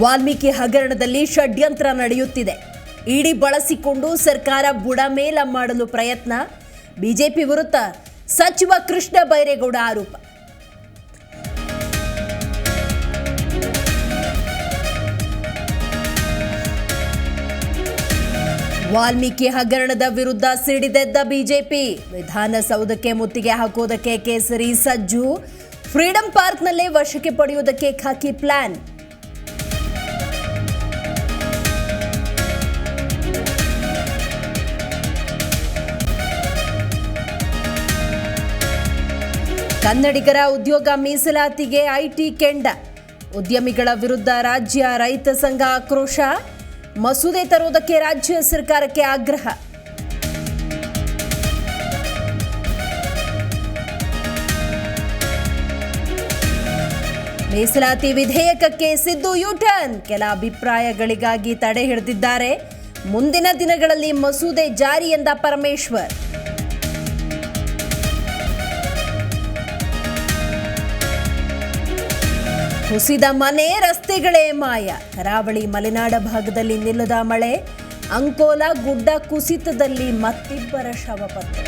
ವಾಲ್ಮೀಕಿ ಹಗರಣದಲ್ಲಿ ಷಡ್ಯಂತ್ರ ನಡೆಯುತ್ತಿದೆ. ಇಡಿ ಬಳಸಿಕೊಂಡು ಸರ್ಕಾರ ಬುಡಮೇಲ ಮಾಡಲು ಪ್ರಯತ್ನ. ಬಿಜೆಪಿ ವಿರುದ್ಧ ಸಚಿವ ಕೃಷ್ಣ ಬೈರೇಗೌಡ ಆರೋಪ. ವಾಲ್ಮೀಕಿ ಹಗರಣದ ವಿರುದ್ಧ ಸಿಡಿದೆದ್ದ ಬಿಜೆಪಿ, ವಿಧಾನಸೌಧಕ್ಕೆ ಮುತ್ತಿಗೆ ಹಾಕೋದಕ್ಕೆ ಕೇಸರಿ ಸಜ್ಜು, ಫ್ರೀಡಂ ಪಾರ್ಕ್ನಲ್ಲೇ ವಶಕ್ಕೆ ಪಡೆಯುವುದಕ್ಕೆ ಖಾಕಿ ಪ್ಲಾನ್. ಕನ್ನಡಿಗರ ಉದ್ಯೋಗ ಮೀಸಲಾತಿಗೆ ಐಟಿ ಕೆಂಡ. ಉದ್ಯಮಿಗಳ ವಿರುದ್ಧ ರಾಜ್ಯ ರೈತ ಸಂಘ ಆಕ್ರೋಶ. ಮಸೂದೆ ತರುವುದಕ್ಕೆ ರಾಜ್ಯ ಸರ್ಕಾರಕ್ಕೆ ಆಗ್ರಹ. ಮೀಸಲಾತಿ ವಿಧೇಯಕಕ್ಕೆ ಸಿದ್ದು ಯೂಟರ್ನ್. ಕೆಲ ಅಭಿಪ್ರಾಯಗಳಿಗಾಗಿ ತಡೆ ಹಿಡಿದಿದ್ದಾರೆ. ಮುಂದಿನ ದಿನಗಳಲ್ಲಿ ಮಸೂದೆ ಜಾರಿ ಎಂದ ಪರಮೇಶ್ವರ್. ಕುಸಿದ ಮನೆ ರಸ್ತೆಗಳೇ ಮಾಯ. ಕರಾವಳಿ ಮಲೆನಾಡ ಭಾಗದಲ್ಲಿ ನಿಲ್ಲದ ಮಳೆ. ಅಂಕೋಲ ಗುಡ್ಡ ಕುಸಿತದಲ್ಲಿ ಮತ್ತಿಬ್ಬರ ಶವ ಪತ್ತೆ.